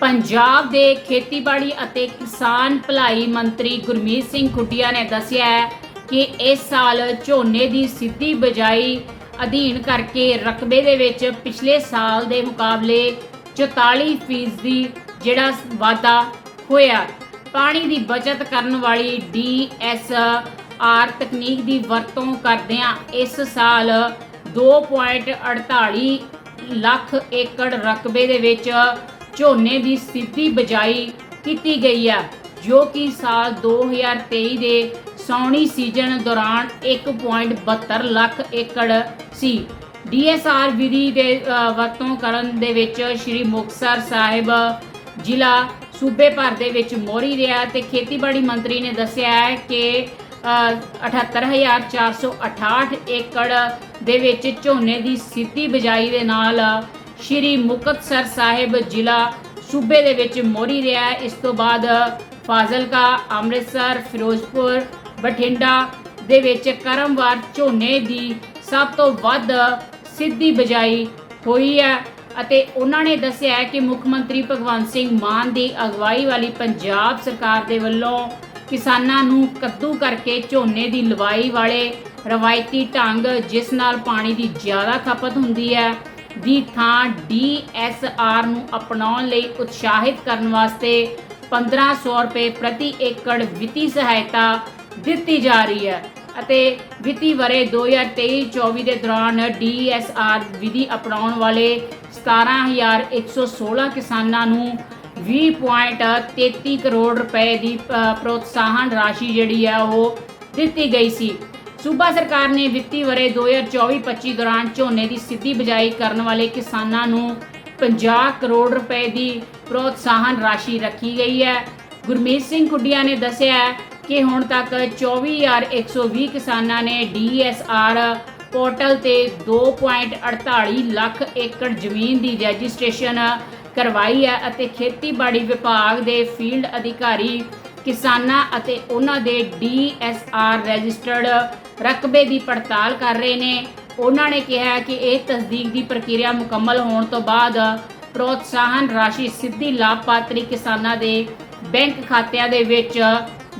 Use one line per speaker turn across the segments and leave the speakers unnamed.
ਪੰਜਾਬ ਦੇ ਖੇਤੀਬਾੜੀ ਅਤੇ ਕਿਸਾਨ ਭਲਾਈ ਮੰਤਰੀ ਗੁਰਮੀਤ ਸਿੰਘ ਖੁੱਡੀਆ ਨੇ ਦੱਸਿਆ ਕਿ ਇਸ ਸਾਲ ਝੋਨੇ ਦੀ ਸਿੱਧੀ ਬਜਾਈ ਅਧੀਨ ਕਰਕੇ ਰਕਬੇ ਦੇ ਵਿੱਚ ਪਿਛਲੇ ਸਾਲ ਦੇ ਮੁਕਾਬਲੇ 44% ਫੀਸਦੀ ਜਿਹੜਾ ਵਾਧਾ ਹੋਇਆ। ਪਾਣੀ ਦੀ ਬਚਤ ਕਰਨ ਵਾਲੀ ਡੀਐਸਆਰ ਤਕਨੀਕ ਦੀ ਵਰਤੋਂ ਕਰਦਿਆਂ ਇਸ ਸਾਲ 2.48 ਲੱਖ ਏਕੜ ਰਕਬੇ ਦੇ ਵਿੱਚ ਝੋਨੇ ਦੀ ਸਿੱਧੀ ਬਜਾਈ ਕੀਤੀ ਗਈ ਹੈ ਜੋ ਕਿ ਸਾਲ 2023 ਦੇ ਸੌਣੀ ਸੀਜ਼ਨ ਦੌਰਾਨ 1.72 ਲੱਖ ਏਕੜ ਸੀ। ਡੀਐਸਆਰ ਵਿਧੀ ਦੇ ਵਰਤੋਂ ਕਰਨ ਦੇ ਵਿੱਚ ਸ਼੍ਰੀ ਮੁਕਤਸਰ ਸਾਹਿਬ ਜ਼ਿਲ੍ਹਾ ਸੂਬੇ ਭਰ ਦੇ ਵਿੱਚ ਮੋਹਰੀ ਰਿਹਾ ਤੇ ਖੇਤੀਬਾੜੀ ਮੰਤਰੀ ਨੇ ਦੱਸਿਆ ਹੈ ਕਿ ਅ, 78468 ਏਕੜ ਦੇ ਵਿੱਚ ਝੋਨੇ ਦੀ ਸਿੱਧੀ ਬਿਜਾਈ ਦੇ ਨਾਲ ਸ਼੍ਰੀ ਮੁਕਤਸਰ ਸਾਹਿਬ ਜ਼ਿਲ੍ਹਾ ਸੂਬੇ ਦੇ ਵਿੱਚ ਮੋਹਰੀ ਰਿਹਾ ਹੈ। ਇਸ ਤੋਂ ਬਾਅਦ ਫਾਜ਼ਿਲਕਾ, ਅੰਮ੍ਰਿਤਸਰ, ਫਿਰੋਜ਼ਪੁਰ, ਬਠਿੰਡਾ ਦੇ ਵਿੱਚ ਕਰਮਵਾਰ ਝੋਨੇ ਦੀ ਸਭ ਤੋਂ ਵੱਧ ਸਿੱਧੀ ਬਿਜਾਈ ਹੋਈ ਹੈ ਅਤੇ ਉਹਨਾਂ ਨੇ ਦੱਸਿਆ ਕਿ ਮੁੱਖ ਮੰਤਰੀ ਭਗਵੰਤ ਸਿੰਘ ਮਾਨ ਦੀ ਅਗਵਾਈ ਵਾਲੀ ਪੰਜਾਬ ਸਰਕਾਰ ਦੇ ਵੱਲੋਂ ਕਿਸਾਨਾਂ ਨੂੰ ਕੱਦੂ ਕਰਕੇ ਝੋਨੇ ਦੀ ਲਵਾਈ ਵਾਲੇ ਰਵਾਇਤੀ ਢੰਗ, ਜਿਸ ਨਾਲ ਪਾਣੀ ਦੀ ਜ਼ਿਆਦਾ ਖਪਤ ਹੁੰਦੀ ਹੈ ਦੀ ਥਾਂ ਡੀਐਸਆਰ ਨੂੰ ਅਪਣਾਉਣ ਲਈ ਉਤਸ਼ਾਹਿਤ ਕਰਨ ਵਾਸਤੇ 1500 ਰੁਪਏ ਪ੍ਰਤੀ ਏਕੜ ਵਿੱਤੀ ਸਹਾਇਤਾ ਦਿੱਤੀ ਜਾ ਰਹੀ ਹੈ ਅਤੇ ਵਿੱਤੀ ਵਰੇ 2023-24 ਦੇ ਦੌਰਾਨ ਡੀਐਸਆਰ ਵਿਧੀ ਅਪਣਾਉਣ ਵਾਲੇ 17116 ਕਿਸਾਨਾਂ ਨੂੰ 20.33 ਕਰੋੜ ਰੁਪਏ ਦੀ ਪ੍ਰੋਤਸਾਹਨ ਰਾਸ਼ੀ ਜਿਹੜੀ ਹੈ ਉਹ ਦਿੱਤੀ ਗਈ ਸੀ। ਸੂਬਾ ਸਰਕਾਰ ਨੇ ਵਿੱਤੀ ਵਰੇ 2024-25 ਦੌਰਾਨ ਝੋਨੇ ਦੀ ਸਿੱਧੀ ਬਿਜਾਈ ਕਰਨ ਵਾਲੇ ਕਿਸਾਨਾਂ ਨੂੰ 50 ਕਰੋੜ ਰੁਪਏ ਦੀ ਪ੍ਰੋਤਸਾਹਨ ਰਾਸ਼ੀ ਰੱਖੀ ਗਈ ਹੈ। ਗੁਰਮੀਤ ਸਿੰਘ ਕੁੱਡੀਆ ਨੇ ਦੱਸਿਆ ਕਿ ਹੁਣ ਤੱਕ 24120 ਕਿਸਾਨਾਂ ਨੇ ਡੀਐਸਆਰ ਪੋਰਟਲ ਤੇ 2.48 ਲੱਖ ਏਕੜ ਜ਼ਮੀਨ ਦੀ ਰਜਿਸਟ੍ਰੇਸ਼ਨ ਕਰਵਾਈ ਹੈ ਅਤੇ ਖੇਤੀਬਾੜੀ ਵਿਭਾਗ ਦੇ ਫੀਲਡ ਅਧਿਕਾਰੀ ਕਿਸਾਨਾਂ ਅਤੇ ਉਹਨਾਂ ਦੇ ਡੀਐਸਆਰ ਰਜਿਸਟਰਡ ਰਕਬੇ ਦੀ ਪੜਤਾਲ ਕਰ ਰਹੇ ਨੇ। ਉਹਨਾਂ ਨੇ ਕਿਹਾ ਕਿ ਇਹ ਤਸਦੀਕ ਦੀ ਪ੍ਰਕਿਰਿਆ ਮੁਕੰਮਲ ਹੋਣ ਤੋਂ ਬਾਅਦ ਪ੍ਰੋਤਸਾਹਨ ਰਾਸ਼ੀ ਸਿੱਧੀ ਲਾਭਪਾਤਰੀ ਕਿਸਾਨਾਂ ਦੇ ਬੈਂਕ ਖਾਤਿਆਂ ਦੇ ਵਿੱਚ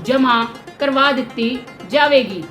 ਜਮ੍ਹਾਂ ਕਰਵਾ ਦਿੱਤੀ ਜਾਵੇਗੀ।